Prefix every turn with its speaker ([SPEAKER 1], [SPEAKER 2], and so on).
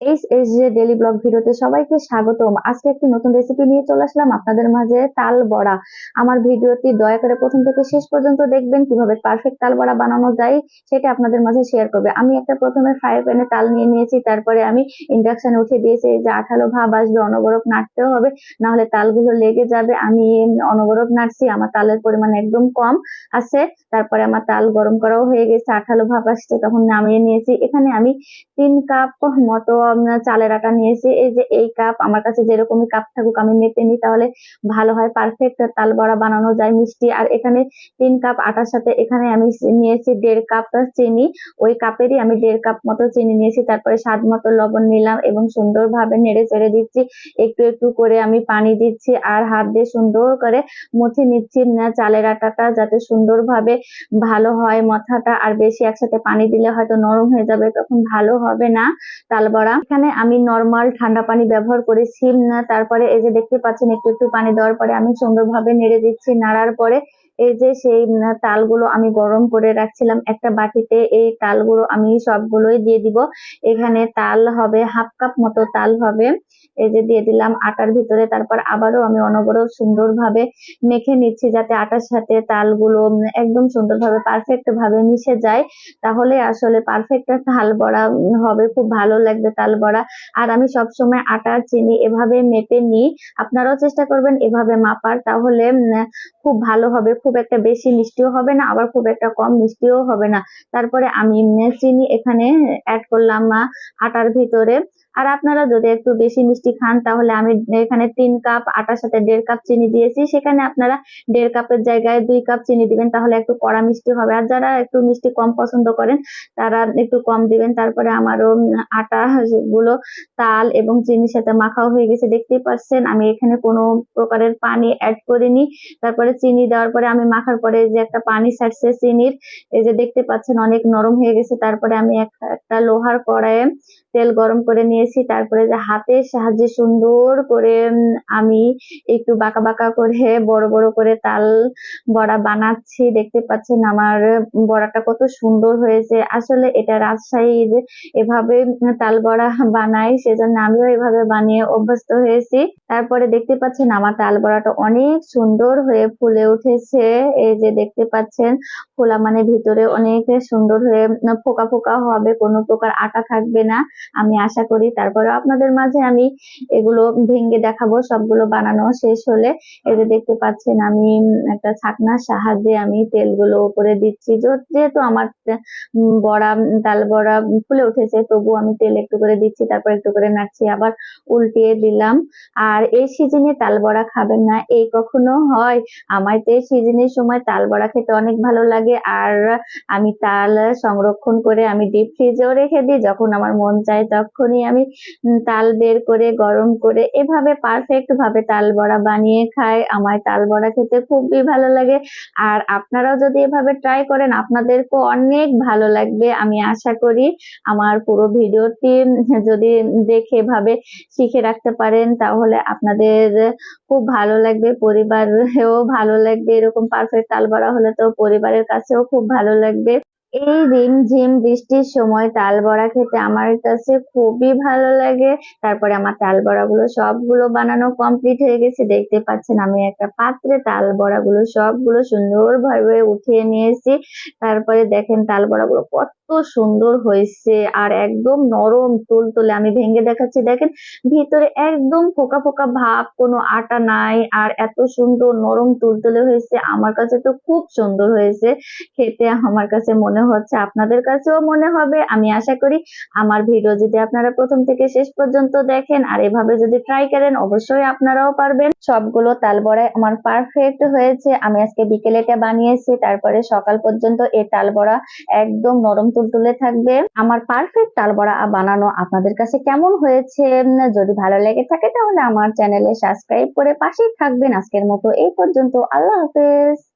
[SPEAKER 1] H J daily সবাইকে স্বাগতম। আজকে একটি নতুন রেসিপি নিয়ে চলে আসলাম আপনাদের মাঝে দয়া করে প্রথম থেকে শেষ পর্যন্ত দেখবেন, কীভাবে পারফেক্ট তাল বড়া বানানো যায় সেটা আপনাদের মাঝে শেয়ার করবে। আমি একটা প্রথমে ফ্রাই প্যানে তাল নিয়ে নিয়েছি, তারপরে আমি ইন্ডাকশনে উঠে দিয়েছি যে আঠালো ভাব আসবে, অনবরত নাড়তেও হবে না হলে তালগুলো লেগে যাবে। আমি অনবরত নাড়ছি, আমার তালের পরিমাণ একদম কম আছে, তারপরে আমার তাল গরম করাও হয়ে গেছে, আঠালো ভাব আসছে, তখন নামিয়ে নিয়েছি। এখানে আমি তিন কাপ মতো চালের আটা নিয়েছি। এই যে এই কাপ আমার কাছে যেরকমই কাপ থাকুক, আমি মেপে নিই তাহলে ভালো হয় পারফেক্ট তাল বড়া বানানো যায়, মিষ্টি। আর এখানে তিন কাপ আটার সাথে এখানে আমি নিয়েছি দেড় কাপ চিনি। ওই কাপেরই আমি দেড় কাপ মতো চিনি নিয়েছি। তারপরে স্বাদ মতো লবণ নিলাম এবং সুন্দরভাবে নেড়ে চেড়ে দিচ্ছি। একটু একটু করে আমি পানি দিচ্ছি আর হাত দিয়ে সুন্দর করে মুছে নিচ্ছি, না, চালের আটাটা যাতে সুন্দরভাবে ভালো হয় মাথাটা। আর বেশি একসাথে পানি দিলে হয়তো নরম হয়ে যাবে, তখন ভালো হবে না তাল বড়া। এখানে আমি নর্মাল ঠান্ডা পানি ব্যবহার করেছি না, তারপরে এই যে দেখতে পাচ্ছেন একটু একটু পানি দেওয়ার পরে আমি সুন্দরভাবে নেড়ে দিচ্ছি, নাড়ার পরে এই যে সেই তালগুলো আমি গরম করে রাখছিলাম একটা বাটিতে, এই তালগুলো আমি সবগুলোই দিয়ে দিব। এখানে তাল হবে হাফ কাপ মতো তাল হবে। এই যে দিয়ে দিলাম আটার ভিতরে, তারপর আবারও আমি অনবরত সুন্দরভাবে মেখে নিচ্ছি যাতে আটার সাথে তালগুলো একদম সুন্দরভাবে পারফেক্ট ভাবে মিশে যায়। তাহলে আসলে পারফেক্ট তাল বড়া হবে, খুব ভালো লাগবে তাল বড়া। আর আমি সবসময় আটা, চিনি এভাবে মেপে নিই। আপনারাও চেষ্টা করবেন এভাবে মাপার। তাহলে খুব ভালো হবে, খুব একটা বেশি মিষ্টিও হবে না, আবার খুব একটা কম মিষ্টিও হবে না। তারপরে আমি চিনি এখানে অ্যাড করলাম আটার ভিতরে। আর আপনারা যদি একটু বেশি মিষ্টি খান, তাহলে আমি এখানে তিন কাপ আটার সাথে দেড় কাপ চিনি দিয়েছি। সেখানে আপনারা দেড় কাপের জায়গায় দুই কাপ চিনি দিবেন, তাহলে একটু কড়া মিষ্টি হবে। আর যারা একটু মিষ্টি কম পছন্দ করেন, তারা একটু কম দিবেন। তারপরে আমারও আটা গুলো তাল এবং চিনির সাথে মাখাও হয়ে গেছে, দেখতেই পাচ্ছেন। আমি এখানে কোনো প্রকারের পানি অ্যাড করিনি। তারপরে চিনি দেওয়ার পরে আমি মাখার পরে যে একটা পানি ছাড়ছে চিনির, এই যে দেখতে পাচ্ছেন অনেক নরম হয়ে গেছে। তারপরে আমি এক- একটা লোহার কড়াইয়ে তেল গরম করে নিয়েছি। তারপরে যে হাতের সাহায্যে সুন্দর করে আমি একটু বাঁকা বাঁকা করে, বড় বড় করে তাল বড়া বানাচ্ছি। দেখতে পাচ্ছেন আমার বড়াটা কত সুন্দর হয়েছে। আসলে এটা রাজশাহীর এভাবে তাল বড়া বানাই, সেজন্য আমিও এভাবে বানিয়ে অভ্যস্ত হয়েছি। তারপরে দেখতে পাচ্ছেন আমার তাল বড়াটা অনেক সুন্দর হয়ে ফুলে উঠেছে। এই যে দেখতে পাচ্ছেন ফোলা মানে ভিতরে অনেক সুন্দর হয়ে ফোকা ফোকা হবে, কোনো প্রকার আটা থাকবে না। আমি আশা করি তারপরে আপনাদের মাঝে আমি এগুলো ভেঙে দেখাবো, সবগুলো বানানো শেষ হলে এই যে দেখতে পাচ্ছেন আমি একটা ছাকনার সাহায্যে আমি তেলগুলো উপরে দিচ্ছি। যেহেতু আমার বড়া তাল বড়া ফুলে উঠেছে তবু আমি তেল একটু করে দিচ্ছি, তারপর একটু করে নাড়ছি, আবার উল্টিয়ে দিলাম। আর এই সিজনে তাল বড়া খাবেন না, এই কখনো হয়। আমার তো এই সিজনের সময় তাল বড়া খেতে অনেক ভালো লাগে, আর আমি তাল সংরক্ষণ করে আমি ডিপ ফ্রিজেও রেখে দিই, যখন আমার মন চায় তখনই আমি উম, তাল বের করে গরম করে এভাবে পারফেক্ট ভাবে তাল বড়া বানিয়ে খাই। আমার তাল বড়া খেতে খুবই ভালো লাগে। আর আপনারাও যদি এভাবে ট্রাই করেন আপনাদেরকেও অনেক ভালো লাগবে আমি আশা করি। আমার পুরো ভিডিওটি যদি দেখে এভাবে শিখে রাখতে পারেন তাহলে আপনাদের খুব ভালো লাগবে। পরিবারেও ভালো লাগবে। এরকম পারফেক্ট তাল বড়া হলে তো পরিবারের কাছেও খুব ভালো লাগবে। এই রিমঝিম বৃষ্টির সময় তাল বড়া খেতে আমার কাছে খুবই ভালো লাগে। তারপরে আমার তাল বড়াগুলো সবগুলো বানানো কমপ্লিট হয়ে গেছে। দেখতে পাচ্ছেন আমি একটা পাত্রে তাল বড়া গুলো সবগুলো সুন্দরভাবে উঠিয়ে নিয়েছি। তারপরে দেখেন তাল বড়া গুলো কত সুন্দর হয়েছে আর একদম নরম তুলতুলে। আমি ভেঙে দেখাচ্ছি, দেখেন ভিতরে একদম ফোকা ফোকা ভাব, কোনো আটা নাই আর এত সুন্দর নরম তুলতুলে হয়েছে। আমার কাছে তো খুব সুন্দর হয়েছে। খেতে আমার কাছে মনে হচ্ছে আপনাদের কাছেও মনে হবে। আমি আশা করি আমার ভিডিও যদি আপনারা প্রথম থেকে শেষ পর্যন্ত দেখেন আর এভাবে যদি ট্রাই করেন, অবশ্যই আপনারাও পারবেন। সবগুলো তাল বড়াই আমার পারফেক্ট হয়েছে। আমি আজকে বিকেলে এটা বানিয়েছি, তারপরে সকাল পর্যন্ত এই তাল বড়া একদম নরম তুলতুলে থাকবে। আমার পারফেক্ট তাল বড়া বানানো আপনাদের কাছে কেমন হয়েছে? যদি ভালো লেগে থাকে তাহলে আমার চ্যানেলে সাবস্ক্রাইব করে পাশেই থাকবেন। আজকের মতো এই পর্যন্ত। আল্লাহ হাফেজ।